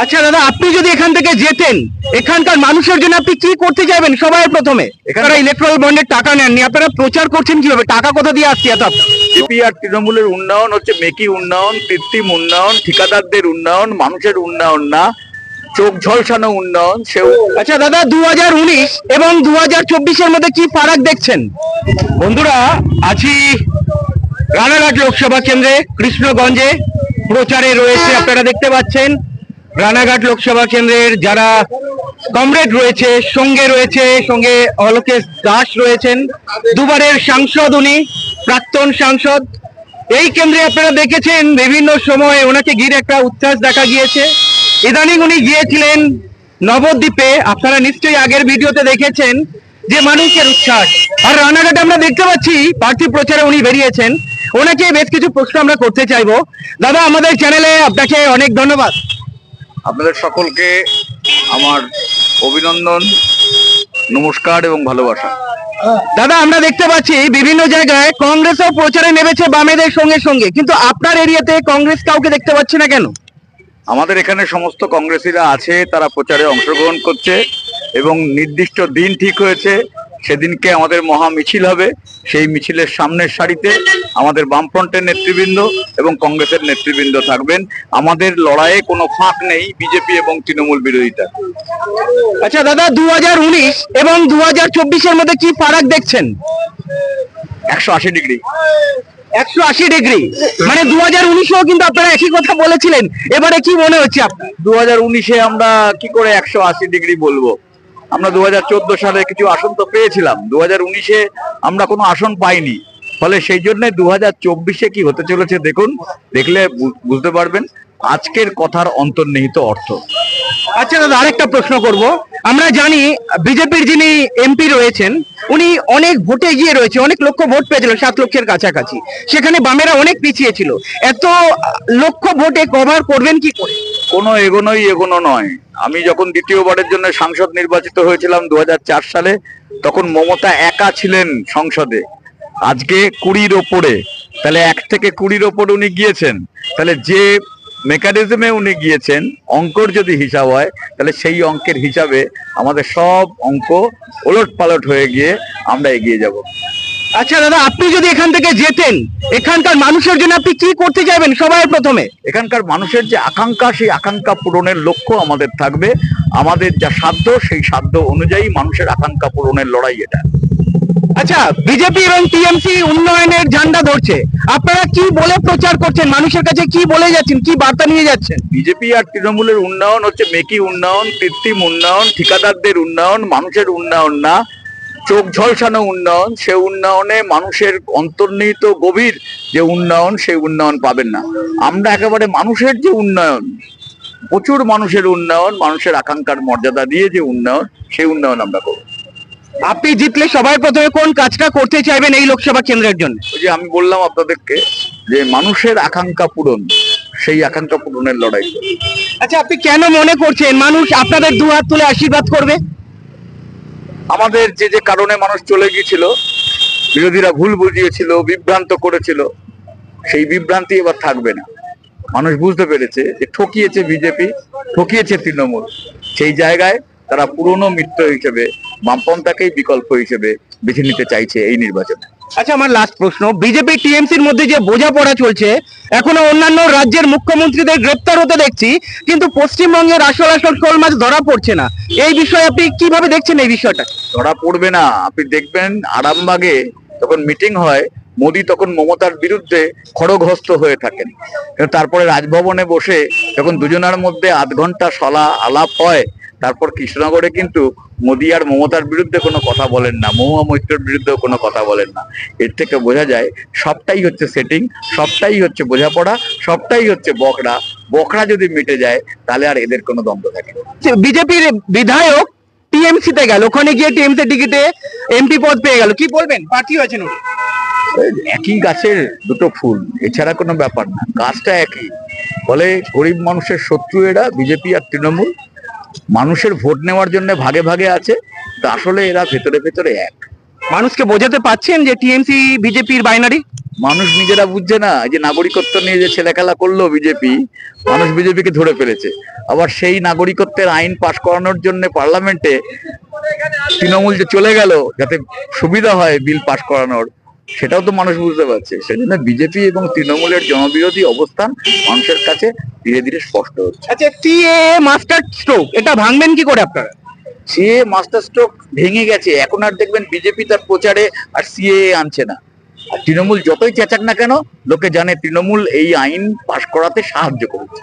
আচ্ছা দাদা আপনি যদি এখান থেকে যেতেন এখানকার মানুষের জন্য আপনি কি করতে চাইবেন? সবাই প্রথমে। এখানে ইলেকট্রাল বন্ডের টাকা নেননি আপনারা প্রচার করছেন কীভাবে? টাকা কোথা দিয়ে আসছে এত আপনার? বিজেপি আর তৃণমূলের উন্নয়ন হচ্ছে মেকি উন্নয়ন কৃত্রিম উন্নয়ন ঠিকাদারদের উন্নয়ন মানুষের উন্নয়ন না চোখ ঝলসানো উন্নয়ন সেও আচ্ছা দাদা দু হাজার উনিশ এবং দু হাজার চব্বিশের মধ্যে কি ফারাক দেখছেন? বন্ধুরা আছি রানাঘাট লোকসভা কেন্দ্রে কৃষ্ণগঞ্জে প্রচারে রয়েছে আপনারা দেখতে পাচ্ছেন। রানাঘাট লোকসভা কেন্দ্রের যারা কমরেড রয়েছে, সঙ্গে রয়েছে, সঙ্গে অলোকেশ দাস রয়েছেন। দুবারের সাংসদ উনি, প্রাক্তন সাংসদ। এই কেন্দ্রে আপনারা দেখেছেন বিভিন্ন সময়ে ওনাকে ঘিরে একটা উচ্ছ্বাস দেখা গিয়েছে। ইদানিং উনি গিয়েছিলেন নবদ্বীপে। আপনারা নিশ্চয়ই আগের ভিডিওতে দেখেছেন যে মানুষের উচ্ছ্বাস। আর রানাঘাটে আমরা দেখতে পাচ্ছি প্রার্থী প্রচারে উনি বেরিয়েছেন। ওনাকে বেশ কিছু প্রশ্ন আমরা করতে চাইব। দাদা, আমাদের চ্যানেলে আপনাকে অনেক ধন্যবাদ। আপনাদের সকলকে আমার অভিনন্দন নমস্কার এবং ভালোবাসা। দাদা আমরা দেখতে পাচ্ছি বিভিন্ন জায়গায় কংগ্রেসও প্রচারে নেমেছে বামেদের সঙ্গে সঙ্গে কিন্তু আপনার এরিয়াতে কংগ্রেস কাউকে দেখতে পাচ্ছি না কেন? আমাদের এখানে সমস্ত কংগ্রেসীরা আছে তারা প্রচারে অংশগ্রহণ করছে এবং নির্দিষ্ট দিন ঠিক হয়েছে। সেদিনকে আমাদের মহা মিছিল হবে। সেই মিছিলের সামনের সারিতে আমাদের বামফ্রন্টের নেতৃবৃন্দ এবং কংগ্রেসের নেতৃবৃন্দ থাকবেন। আমাদের লড়াইয়ে কোনো ফাঁক নেই বিজেপি এবং তৃণমূল বিরোধিতা আচ্ছা দাদা উনিশ এবং দু হাজার চব্বিশের মধ্যে কি ফারাক দেখছেন? একশো আশি ডিগ্রি। একশো আশি ডিগ্রি। মানে দু হাজার উনিশেও কিন্তু আপনারা একই কথা বলেছিলেন। এবারে কি মনে হচ্ছে আপনার? দু হাজার উনিশে আমরা কি করে একশো আশি ডিগ্রি বলব? আমরা দু সালে কিছু আসন তো পেয়েছিলাম। দু হাজার উনিশে আমরা কোনো আসন পাইনি। ফলে সেই জন্য দু হাজার চব্বিশে কি হতে চলেছে দেখুন, দেখলে বুঝতে পারবেন। আজকের কথার অন্তর্নিহিত অর্থ। আচ্ছা দাদা, আরেকটা প্রশ্ন করব। আমরা জানি বিজেপির যিনি এমপি রয়েছেন, উনি অনেক ভোটে এগিয়ে রয়েছে, অনেক লক্ষ ভোট পেয়েছিল, সাত লক্ষের কাছাকাছি। সেখানে বামেরা অনেক পিছিয়ে ছিল। এত লক্ষ ভোটে কভার করবেন কি করে? কোনো এগোনোই এগোনো নয়। আমি যখন দ্বিতীয়বারের জন্য সাংসদ নির্বাচিত হয়েছিলাম দু হাজার চার সালে, তখন মমতা একা ছিলেন সংসদে। আজকে কুড়ির ওপরে। তাহলে এক থেকে কুড়ির ওপর উনি গিয়েছেন। তাহলে যে মেকানিজমে উনি গিয়েছেন অঙ্কর যদি হিসাব হয় তাহলে সেই অঙ্কের হিসাবে আমাদের সব অঙ্ক ওলট পালট হয়ে গিয়ে আমরা এগিয়ে যাব। আচ্ছা দাদা আপনি যদি এখান থেকে যেতেন এখানকার মানুষের জন্য আপনি কি করতে চাইবেন সবাই প্রথমে? এখানকার মানুষের যে আকাঙ্ক্ষা সেই আকাঙ্ক্ষা পূরণের লক্ষ্য আমাদের থাকবে। আমাদের যা সাধ্য সেই সাধ্য অনুযায়ী মানুষের আকাঙ্ক্ষা পূরণের লড়াই এটা। আচ্ছা বিজেপি এবং টিএমসি উন্নয়নের ধরছে। আপনারা কি বলে প্রচার করছেন? মানুষের কাছে কি বলে যাচ্ছেন? কি বার্তা নিয়ে যাচ্ছেন? বিজেপি আর তৃণমূলের উন্নয়ন হচ্ছে মেকি উন্নয়ন, কৃত্রিম উন্নয়ন, ঠিকাদারদের উন্নয়ন, মানুষের উন্নয়ন না। চোখ ঝলসানো উন্নয়ন, সে উন্নয়নে মানুষের অন্তর্নিহিত গভীর যে উন্নয়ন, সেই উন্নয়ন পাবেন না। আমরা একেবারে মানুষের যে উন্নয়ন, প্রচুর মানুষের উন্নয়ন, মানুষের আকাঙ্ক্ষার মর্যাদা দিয়ে যে উন্নয়ন, সেই উন্নয়ন আমরা করব। আপনি জিতলে সবার প্রথমে কোন কাজটা করতে চাইবেন এই লোকসভা কেন্দ্রের জন্য? ওই যে আমি বললাম আপনাদেরকে যে মানুষের আকাঙ্ক্ষা পূরণ সেই আকাঙ্ক্ষা পূরণের লড়াই আচ্ছা আপনি কেন মনে করছেন মানুষ আপনাদের দু হাত তুলে আশীর্বাদ করবে? আমাদের যে যে কারণে মানুষ চলে গিয়েছিল বিরোধীরা ভুল বুঝিয়েছিল বিভ্রান্ত করেছিল সেই বিভ্রান্তি এবার থাকবে না। মানুষ বুঝতে পেরেছে যে ঠকিয়েছে বিজেপি ঠকিয়েছে তৃণমূল। সেই জায়গায় তারা পুরনো মিত্র হিসেবে বামপন্থাকেই বিকল্প হিসেবে বেছে নিতে চাইছে এই নির্বাচনে। আচ্ছা আমার লাস্ট প্রশ্ন। বিজেপি টিএমসির মধ্যে যে বোঝাপড়া চলছে এখনও অন্যান্য রাজ্যের মুখ্যমন্ত্রীদের গ্রেপ্তার হতে দেখছি কিন্তু পশ্চিমবঙ্গের আসল আসল শোল মাছ ধরা পড়ছে না। এই বিষয়ে আপনি কীভাবে দেখছেন এই বিষয়টা? ধরা পড়বে না। আপনি দেখবেন আরামবাগে তখন মিটিং হয় মোদি তখন মমতার বিরুদ্ধে খড়গহস্ত হয়ে থাকেন। তারপরে রাজভবনে বসে যখন দুজনের মধ্যে আধ ঘণ্টা সলা আলাপ হয় তারপর কৃষ্ণনগরে কিন্তু মোদী আর মমতার বিরুদ্ধে কোনো কথা বলেন না মহুয়া মৈত্রের বিরুদ্ধেও কোনো কথা বলেন না। এর থেকে বোঝা যায় সবটাই হচ্ছে সেটিং সবটাই হচ্ছে বোঝাপড়া সবটাই হচ্ছে বকরা। বকরা যদি মিটে যায় তাহলে আর এদের কোনো দ্বন্দ্ব থাকে না। বিজেপির বিধায়ক টিএমসি তে গেল ওখানে গিয়ে টিএমসি টিকিটে এমপি পদ পেয়ে গেল কি বলবেন? প্রার্থী হয়েছেন একই গাছের দুটো ফুল এছাড়া কোনো ব্যাপার না গাছটা একই। ফলে গরিব মানুষের শত্রু এরা বিজেপি আর তৃণমূল। মানুষের ভোট নেওয়ার জন্য ভাগে ভাগে আছে তা আসলে এরা ভেতরে ভেতরে এক। মানুষকে বোঝাতে পাচ্ছেন যে টিএমসি বিজেপির বাইনারি মানুষ নিজেরা বুঝছে না এই যে নাগরিকত্ব নিয়ে যে ছেলে খেলা করল বিজেপি মানুষ বিজেপিকে ধরে ফেলেছে। আবার সেই নাগরিকত্বের আইন পাশ করানোর জন্য পার্লামেন্টে তৃণমূল যে চলে গেল যাতে সুবিধা হয় বিল পাশ করানোর সেটাও তো মানুষ বুঝতে পারছে। সেজন্য বিজেপি এবং তৃণমূলের জনবিরোধী অবস্থান মানুষের কাছে ধীরে ধীরে স্পষ্ট হচ্ছে। আচ্ছা মাস্টার স্ট্রোক এটা ভাঙবেন কি করে আপনারা? সিএ মাস্টার স্ট্রোক ভেঙে গেছে এখন আর দেখবেন বিজেপি তার প্রচারে আর সিএ আনছে না। আর তৃণমূল যতই চেঁচাক না কেন লোকে জানে তৃণমূল এই আইন পাশ করাতে সাহায্য করেছে।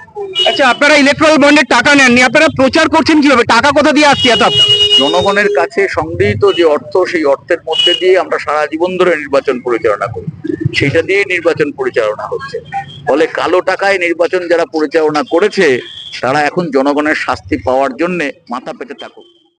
আচ্ছা আপনারা ইলেকট্রাল বন্ডের টাকা নেননি আপনারা প্রচার করছেন কীভাবে? টাকা কোথা দিয়ে আসছে এত আপনার? জনগণের কাছে সংগৃহীত যে অর্থ, সেই অর্থের মধ্যে দিয়ে আমরা সারা জীবন ধরে নির্বাচন পরিচালনা করি। সেটা দিয়ে নির্বাচন পরিচালনা হচ্ছে। ফলে কালো টাকায় নির্বাচন যারা পরিচালনা করেছে, তারা এখন জনগণের শাস্তি পাওয়ার জন্যে মাথা পেতে থাকুক।